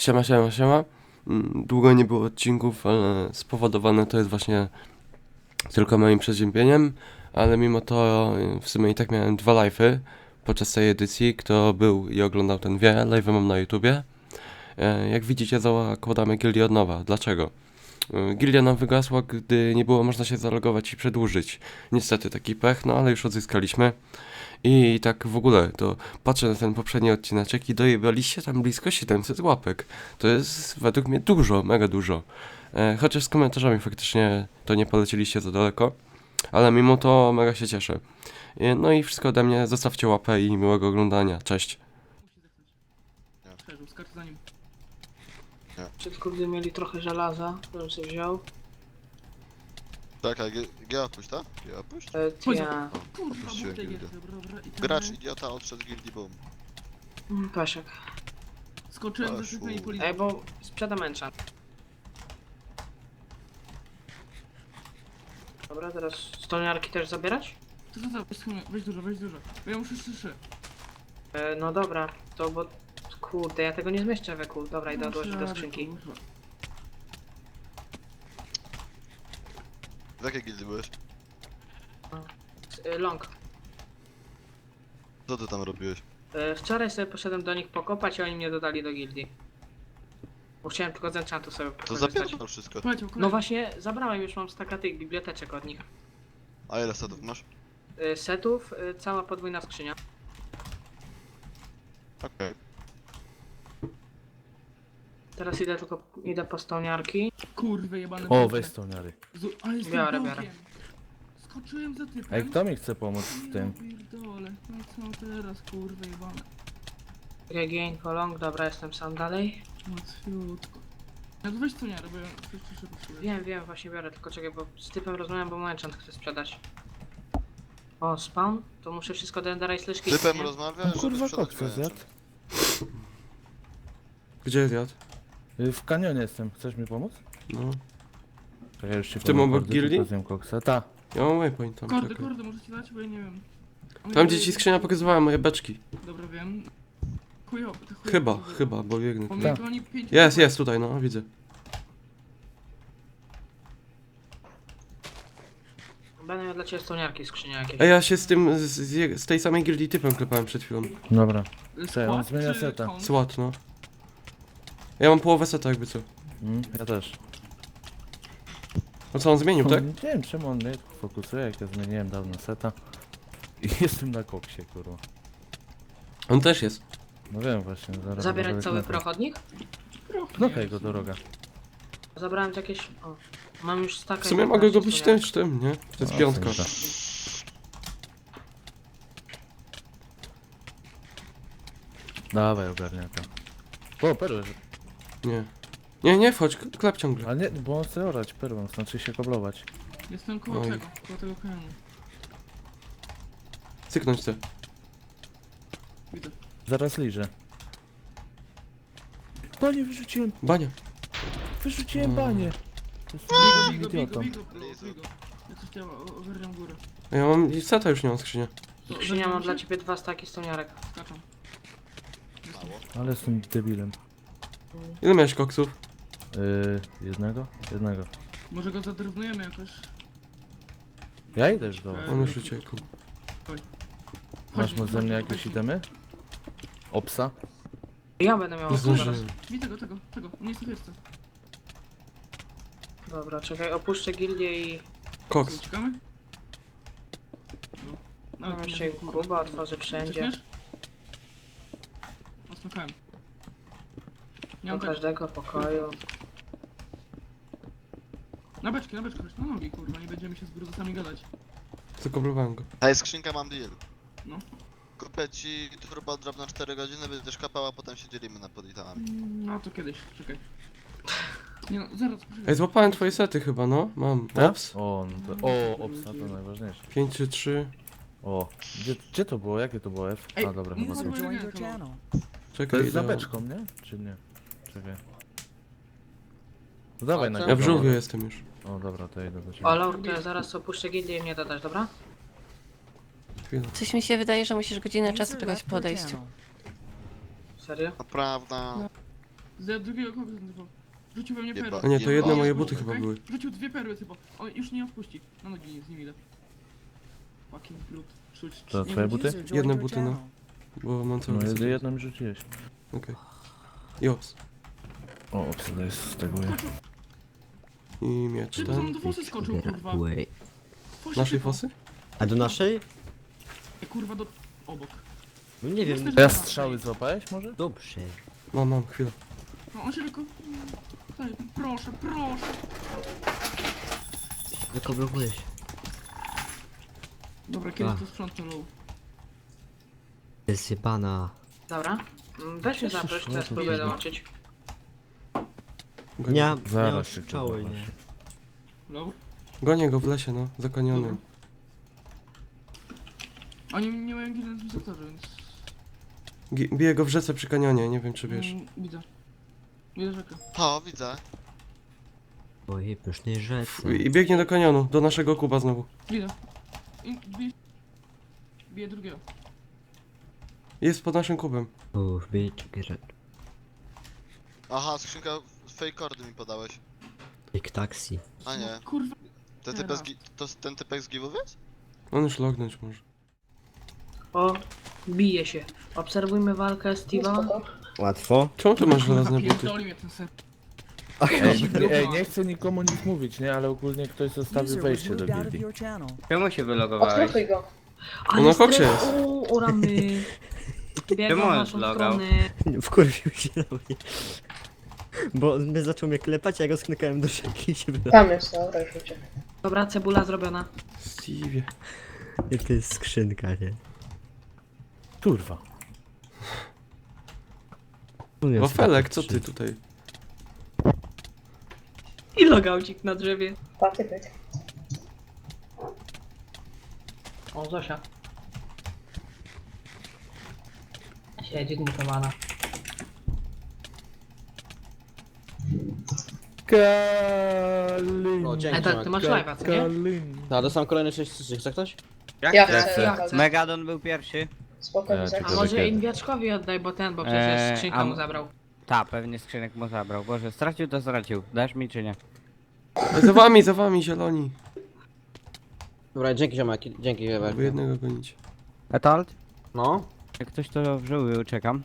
Siema, siema, siema. Mm, Długo nie było odcinków, ale spowodowane to jest właśnie tylko moim przeziębieniem, ale mimo to y, w sumie i tak miałem dwa live'y podczas tej edycji. Kto był i oglądał ten wie, live'y mam na YouTubie. E, Jak widzicie, zakładamy gildię od nowa. Dlaczego? Y, Gildia nam wygasła, gdy nie było można się zalogować i przedłużyć. Niestety taki pech, no ale już odzyskaliśmy. I tak w ogóle, to patrzę na ten poprzedni odcineczek i dojebaliście tam blisko 700 łapek. To jest według mnie dużo, mega dużo. E, chociaż z komentarzami faktycznie to nie polecieliście za daleko, ale mimo to mega się cieszę. E, no i wszystko ode mnie, zostawcie łapę i miłego oglądania. Cześć. Wszystko gdy mieli trochę żelaza, to bym sobie wziął. Czekaj, G, G opuść, tak? G opuść? E, Chodź. ja. Kurwa, Opuściłem buty gildię. jest, dobra, dobra. I ten- Gracz idiota odszedł z gildii boom. Mm, Peszek. Skoczyłem ze Weszło. sypem i Ej, polizał. bo sprzedam enchant. Dobra, teraz stoniarki też zabierać? To co, weź, weź dużo, weź dużo. Bo ja muszę trzy. E, no dobra, to bo... Kurde, ja tego nie zmieszczę we. Dobra, idę odłożyć do skrzynki. W jakiej gildii byłeś? E, Long. Co ty tam robiłeś? E, wczoraj sobie poszedłem do nich pokopać i oni mnie dodali do gildii. Bo chciałem tylko z enchantu sobie To korzystać. zapierdol wszystko. No właśnie, zabrałem już mam staka tych biblioteczek od nich. A ile setów masz? E, setów, cała podwójna skrzynia. Okej. Teraz idę tylko, idę po stoniarki. Kurwy jebane. O, weź stoniary. Zu- Ale jestem Biorę, biorę. Skoczyłem za typem. Ej, kto mi chce pomóc w tym? Ja pierdolę. No co teraz, kurwa jebane. Regain for long, dobra, jestem sam dalej. Łatwiutko. Ja to weź co nie robię, coś jeszcze potrzebuję. Wiem, wiem, właśnie biorę, tylko czekaj, bo z typem rozmawiam, bo mu enchant chcę sprzedać. O, spawn? To muszę wszystko do Endera i. Typem rozmawiasz, żeby Kurwa, sprzedać koksa mięso. zjadł. Gdzie zjadł? Y, W kanionie jestem, chcesz mi pomóc? No. To ja już ci W tym powiem obok kordy, gildii? tylko zjem koksa. Ta. Ja mam waypoint tam, Kordy, czekaj. kordy, możecie dać, bo ja nie wiem. Ale Tam ja- gdzie ci skrzynia pokazywała moje beczki. Dobra, wiem. Chujowo, to chujowo. Chyba, chyba, bo biegnę. Bo mnie Tak. pięć Jest, jest tutaj, no, widzę. Będę miał dla ciebie stoniarki, skrzynia jakieś. Ej, ja się z tym, z, z, je- z tej samej gildii typem klepałem przed chwilą. Dobra. Co, on zmienia seta. Słat, no. Ja mam połowę seta jakby co. Mm, ja też. No co, on zmienił, tak? Nie wiem czemu on mnie fokusuje, jak ja zmieniłem dawno seta. I jestem na koksie, kurwa. On też jest. No wiem właśnie, zaraz... Zabierać cały prochodnik? Knokaj go do roga. Zabrałem jakieś... O, mam już staka W sumie mogę go 15 być też tym, nie? To jest O, piątka. dobra. Dawaj, ogarnia to. O, perły. Nie. Nie, nie wchodź, klep ciągle. Ale nie, bo on chce orać perłą, znaczy się koblować. Jestem koło Oj. tego, koło tego kanionu. Cyknąć chcę. Widzę. Zaraz liżę. Panie, wyrzuciłem, Bania. wyrzuciłem Mm. banie. Bigo, bigo, bigo, idiotą. bigo, bigo. Ja coś o- ogarniam górę. Ja mam i seta już nie mam skrzynia. To Skrzynia mam ogarniam dla się? ciebie dwa staki stoniarek. Skaczam. Mało. Ale jestem debilem. Ile miałeś koksów? Yy, jednego? Jednego. Może go zadrwnujemy jakoś? Ja idę już do. On już uciekł. Masz może ze mnie jakieś itemy? Opsa? Ja będę miał Nie zaraz. zdążyłem. Widzę go, tego, tego, on jest wieczce. Dobra, czekaj, opuszczę gildię i... Koks. Uciekamy? No. Mam jeszcze kuba, otworzę wszędzie. Uciekniesz? Osmakałem. Nie Do mam tak. każdego pokoju. Na beczki, na beczki, na nogi, kurwa, nie będziemy się z gruzami gadać. Zakoblowałem go. Ej, skrzynka mam deal. No. Kupię ci turbo drop na 4 godziny, będziesz kapał, a potem się dzielimy na podlitanami. Mm, No to kiedyś, czekaj. Nie no, zaraz, poczekaj. Ej, złapałem twoje sety chyba, no. Mam. Ops. O, no to, o, opsa to najważniejsze. 5 czy 3. O, gdzie, gdzie to było? Jakie to było F? Ej, A dobra, nie chyba to. zabij- Join your channel. To Czekaj, jest za idę. beczką, nie? Czy nie? Czekaj. No dawaj A na co? Ja w żółwiu jestem już. O dobra, to idę do ciebie. O, Lord, to ja zaraz opuszczę gildię i mnie dodasz, dobra? Coś mi się wydaje, że musisz godzinę czasu czekać po odejściu. Serio? Naprawdę. No. Z drugiego kogoś typu. Rzucił we mnie Jeba. perłę. A nie, to jedne moje buty chyba były. Rzucił dwie perły typu. On już nie odpuści. Na nogi nie, z nim idę. Fucking brud. Rzuć, To twoje buty? Jedne buty, no. Bo mam cały No czas. jedno mi rzuciłeś. Okej. Jops. O, obsada jest z tego ja. I miecz on ten. do fosy skoczył, kurwa? Fosie Naszej fosy? A do naszej? Ej, Kurwa, do... obok. No nie wiem. Że- strzały złapałeś może? Dobrze. Mam, mam, chwilę. No on się tylko... Daj, proszę, proszę. Tylko blokujesz. Dobra, kiedyś A. to sprzątnę low. Jest jebana. Dobra. Mm, Weź mnie zaproś, teraz spróbuję dołączyć. Gonię, Nie, Zaraz nie się ostrzały, kurwa. nie. Low. gonię go w lesie, no. Zakonionym. Oni nie mają sektorze, więc... Gi- Biję go w rzece przy kanionie, nie wiem czy wiesz. Mm, widzę. Widzę rzekę. O, widzę. O jej pysznej rzece. I biegnie do kanionu, do naszego kuba znowu. Widzę. I bije... Bije drugiego. Jest pod naszym kubem. Uff, bitch, get Aha, skrzynka fake kordy mi podałeś. Big taxi. A nie. No, kurwa. Ten typek z, gi- to ten typek z give'ów jest? On już lognąć może. O, bije się. Obserwujmy walkę Steve'a. Łatwo. Czemu tu masz żelazne buty? pierdoli mnie ten ser. Ej, nie, ej, nie chcę nikomu nic mówić, nie? Ale ogólnie ktoś zostawił wejście do gildii. Czemu się wylogowałeś? No na koksie jest. U, u ramy. Biegł Czemu w on naszą zlogał? stronę. Wkurwił się na mnie. Bo mnie zaczął mnie klepać, a ja go sknykałem do rzeki i się. Tam jest, dobra, już uciekł. Dobra, cebula zrobiona. Stevie. Jak to jest skrzynka, nie? Kurwa. Mówię, Wafelek, co ty tutaj? I logaucik na drzewie. Patypek. O, Zosia. Siedzi zmutowana. Kalin. O, dzięki. Ej, tak, ty masz live'a, co nie? Kalin. No, dostałem kolejne 6 czy chce ktoś? Jak Ja chcesz? chcę, ja chcę. Megadon był pierwszy. Spokojnie, Ja A może kiedy? Inwiaczkowi oddaj, bo ten, bo przecież Eee, skrzynkę a mu zabrał. Ta, pewnie skrzynek mu zabrał. Boże, stracił to stracił. Dasz mi czy nie? Za wami, za wami, zieloni. Dobra, dzięki ziomek, dzięki Bo Ewer. jednego gonić. Etalt? No. Jak ktoś to wżył, czekam.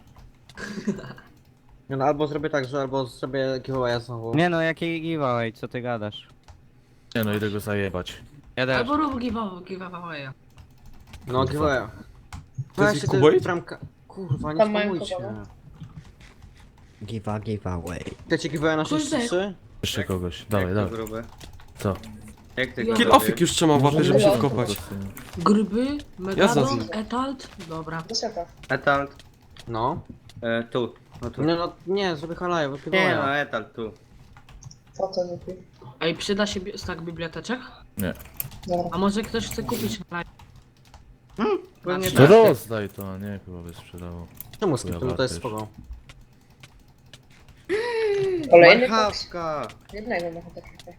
no. Albo zrobię tak, że albo zrobię giveawaya znowu. Nie no, jaki giveaway, co ty gadasz? Nie no, idę go zajebać. Ja też. Albo rób give- giveawaya. No, giveawaya. To jest Kuboid? bramka. Kurwa, nie Tam mają spamujcie. Kuba, Give a give away. Chcecie giveawaya na 6 Kurde. 3 Jeszcze kogoś. Dawaj, dawaj. gruby? Co? Jak ty Kill offik już trzyma w łapie, żeby się Dobra. wkopać. Gruby, Megadon, znam. Etalt. Dobra. Etalt? No. E, tu. No tu. Nie no, nie, zrobię halaję, bo Nie no, giveawaya. Etalt tu. Co to lepiej? Ej, przyda się bi- stak biblioteczek? Dobra. A może ktoś chce kupić na live? Pewnie To tak. rozdaj to, a nie chyba by sprzedało. Czemu skip? No to jest spoko. Kolejny koks. Marchawka! Jednego chyba tylko.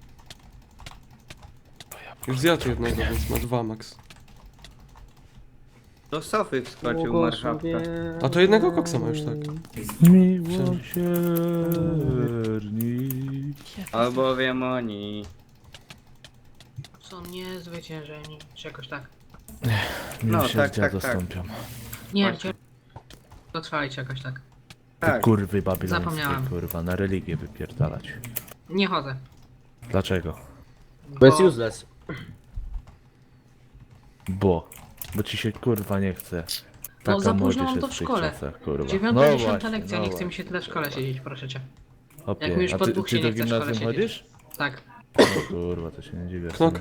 Już zjadł jednego, więc ma dwa max. Do Sofy wskoczył marchawka. A to jednego koksa ma już, tak. Miłosierni. Albowiem oni. Są niezwyciężeni, czy jakoś tak. No, tak, tak, tak. dostąpią. Nie wiem, Właśnie. czy... Dotrwali jakoś tak. Te Tak. kurwy babilońskie, Zapomniałem. kurwa, na religię wypierdalać. Nie chodzę. Dlaczego? Bo jest useless. Bo. Bo ci się kurwa nie chce. No, Taka za późno młodzież mam jest to w w tych szkole. czasach, kurwa. Dziewiąta, No dziesiąta właśnie, lekcja, no nie chce mi się tyle w szkole siedzieć, proszę cię. Hopie, jak mi już a ty, dwóch ty się do nie chce w szkole gimnazjum siedzieć. chodzisz? Tak. No kurwa, to się nie dziwię. w Knok.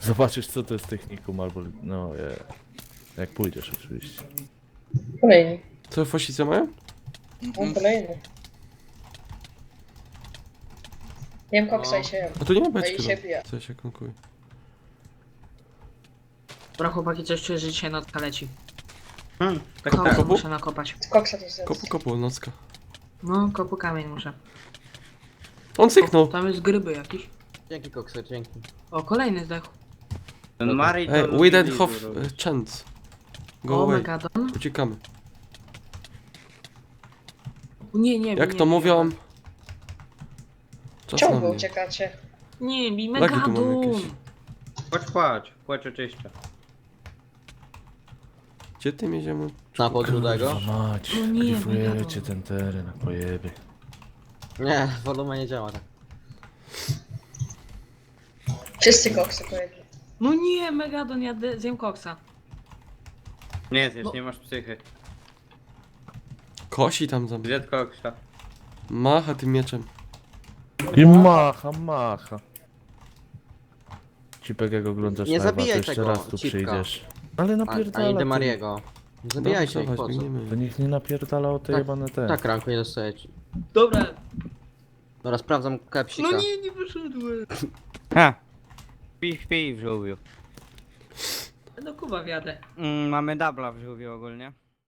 Zobaczysz co to jest technikum albo... No je. Jak pójdziesz oczywiście. Kolejny. Co fosice mają? On kolejny. Jem koksa i się jem. A tu nie ma No i beczki, się no. bije. Co się konkuje? Dobra chłopaki, coś czuję, że dzisiaj notka leci. Hmm, tak, Kopu tak. Kopu? muszę nakopać. Koksa też zjedz. Kopu, kopu, nocka. No, kopu kamień muszę. On cyknął! Tam jest gryby jakiś. Dzięki koksa, dzięki. O, kolejny zdechł. Ten Mari to Ej, lubi we lidu hof robić. chance. Go O, away. Megadon. Uciekamy. Nie, nie, Jak nie, to nie, mówią? Czas na Ciągle mnie. uciekacie. Nie, bij Lagi tu jakieś. Płacz, płacz, płacz oczyszcza. Gdzie ty mnie ziemu? Na podrudego? Mać, No nie, grifujecie ten teren na pojeby. Nie, woluma nie działa tak. Wszyscy koksy pojedli. No nie, Megadon, ja de- zjem koksa. Nie zjesz, No. nie masz psychy. Kosi tam za Zjedz koksa. Macha tym mieczem. I macha, macha. Cipek jak oglądasz Nie live'a, zabijaj to jeszcze tego raz tu cipka. przyjdziesz. Ale A, napierdala a nie ty. Mariego. Zabijajcie ich, po co? biegniemy. Niech nie napierdala o te Tak, jebane te. Tak, ranku nie dostajecie. Dobra. Dobra, sprawdzam kepsika. No nie, nie wyszedłem. Ha! Śpi, śpi w żółwiu. Do Kuba wjadę. Mm, mamy dubla w żółwiu ogólnie.